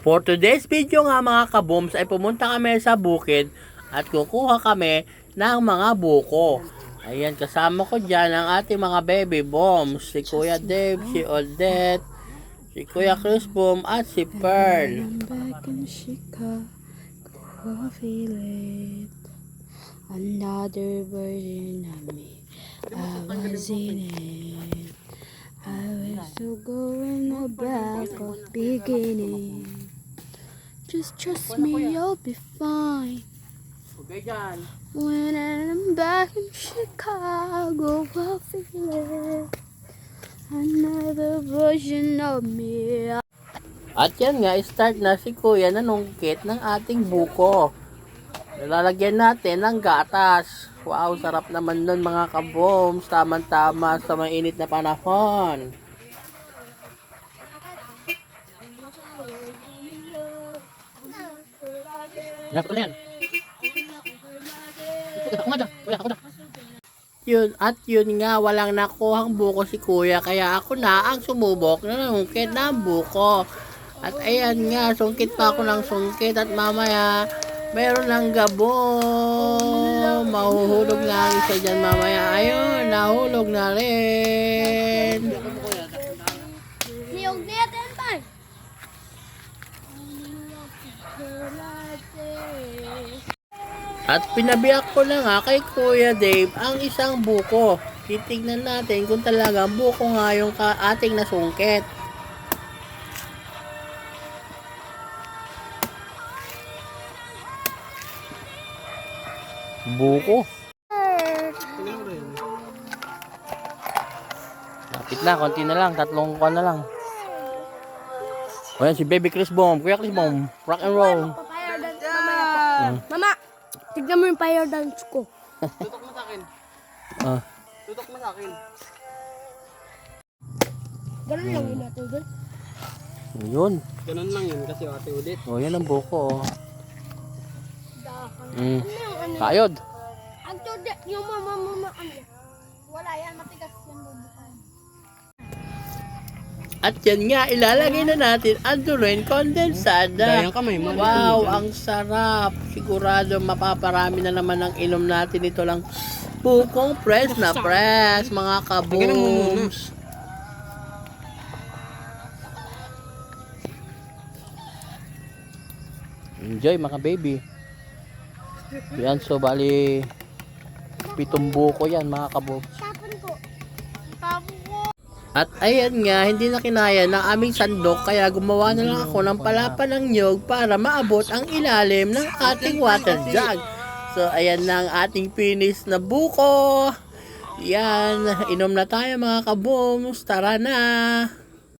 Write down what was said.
For today's video nga mga kaboms ay pumunta kami sa bukid at kukuha kami ng mga buko. Ayan, kasama ko dyan ang ating mga baby bombs. Si Kuya Dave, si Odette, si Kuya Chris Boom at si Pearl. Another version of me, I was in it. I was so going back of beginning. Just trust me, you'll be fine. Okay dyan. When I'm back in Chicago, I feel it. Another version of me. At yan nga, start na si Kuya nanungkit ng ating buko. Lalagyan natin ng gatas. Wow, sarap naman nun mga kaboms. Tama-tama sa mainit na panahon. Yan, pala yan. Ako nga dyan. Kuya, ako dyan. Yun, at yun nga, walang nakuhang buko si kuya, kaya ako na ang sumubok na nangungkit ng buko. At ayan nga, sungkit pa ako ng sungkit at mamaya, meron ng gabong. Mahuhulog na ang isa dyan mamaya. Ayun, nahulog na rin. Niyog natin pa. At pinabiyak ko na nga kay Kuya Dave ang isang buko. Titignan natin kung talagang buko nga yung ating nasungkit. Buko. Lapit na, konti na lang. Tatlong kuha na lang. O yan, si Baby Chris Bomb. Kuya Chris Bomb. Rock and roll. Mama, tignan mo yung fire dance ko. Tutok mo sa akin. Ah. Tutok mo sa akin. Ganun lang yun natin doon. Yun. Ganun lang yun kasi ate ulit. O, yan ang buko. Oh. Mm. Ano yung ano? Kayod. Ang yung mama mama ano? Wala yan, matigas yan. At yan nga, ilalagay na natin ang Durin kondensada. Dayang kamay mo. Wow, ang sarap. Sigurado mapaparami na naman ang inom natin. Ito lang bukong press na press, mga Ganun mo muna. kabooms. Enjoy mga baby. Yan, so bali pitong buko yan mga kabooms. At ayan nga, hindi na kinaya ng aming sandok kaya gumawa na lang ako ng palapa ng nyog para maabot ang ilalim ng ating water jug. So ayan na ang ating finish na buko. Yan, inom na tayo mga kabooms. Tara na!